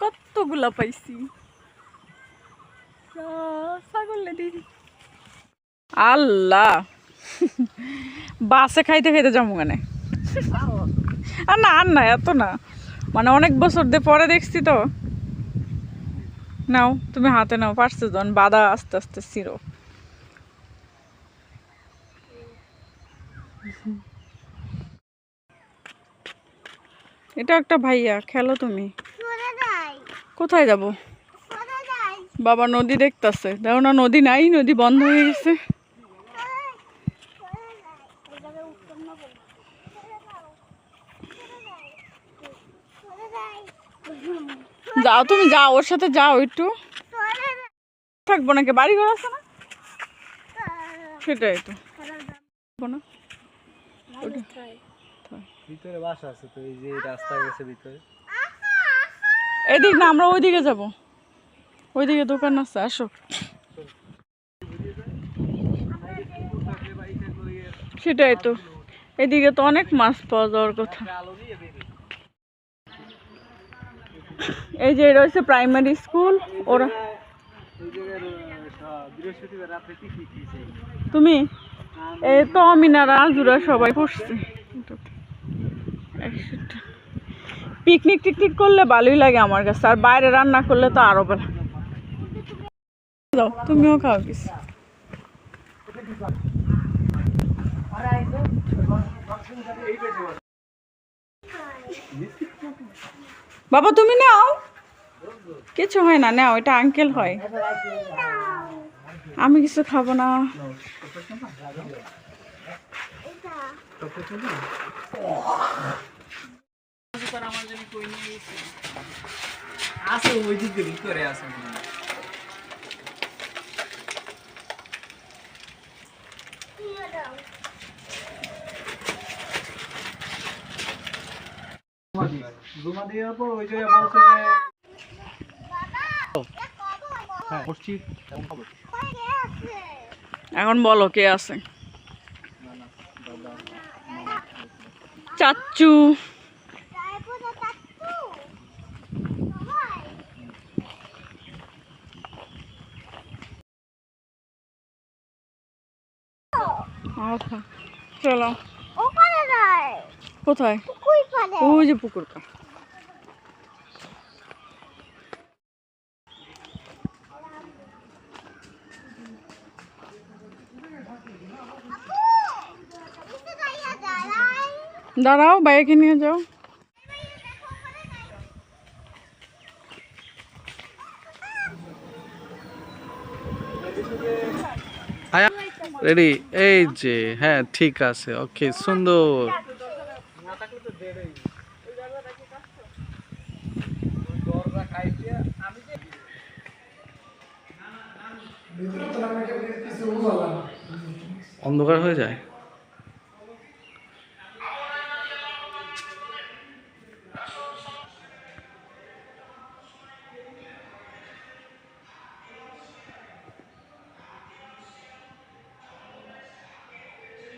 কতগুলা পাইছি? আল্লাহ। বাসে খাইতে খাইতে যাব কেনে? আর না আর না, এত না। মানে অনেক বছর দিয়ে পরে দেখছি তো। নাও, তুমি হাতে নাও, পারছ যখন বাদা আস্তে আস্তে ছিঁড়ো এটা একটা ভাইয়া, খেলো তুমি। কোথায় যাব? বাবা নদী দেখতাছে। দেখো না নদী নাই নদী বন্ধ হয়ে গেছে। যাও তুমি যাও ওর সাথে যাও একটু। থাকব নাকি? বাড়ি ঘর আছে না? সেটাই তো। না? ভিতরে বাসা আছে তো এই যে রাস্তা গেছে ভিতরে। এদিক না, আমরা ওইদিকে যাব। ওইদিকে দোকান আছে আসো সেটাই তো। এদিকে তো অনেক মাছ পাওয়া যাওয়ার কথা। এই যে রয়েছে প্রাইমারি স্কুল ওরা তুমি? এই তো অমিনারা আজুরা সবাই পড়ছে। পিকনিক টিকনিক করলে ভালোই লাগে আমার কাছে। আর বাইরে রান্না করলে তো আরও ভালো। তুমিও খাও বাবা, তুমি নাও। কিছু হয় না, নাও, এটা আঙ্কেল হয়। আমি কিছু খাব না। আছে ওই দিকে ভিতরে আছে জমা দেওয়ার পর ওই জায়গায় বলছে হ্যাঁ। মসজিদ এখন বলো কে আছে? চাচ্চু। আচ্ছা চলো। ওখানে নাই কোথায়? কুই পালে ওই যে পুকুরটা। দাঁড়াও বাইকে নিয়ে যাও। রেডি এই যে হ্যাঁ ঠিক আছে ওকে সুন্দর। অন্ধকার হয়ে যায়?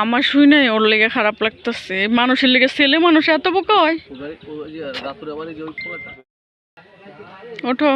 আমার শুই নাই ওর লেগে খারাপ লাগতেছে। মানুষের লেগে ছেলে মানুষ এত বোকা হয়। ওঠো।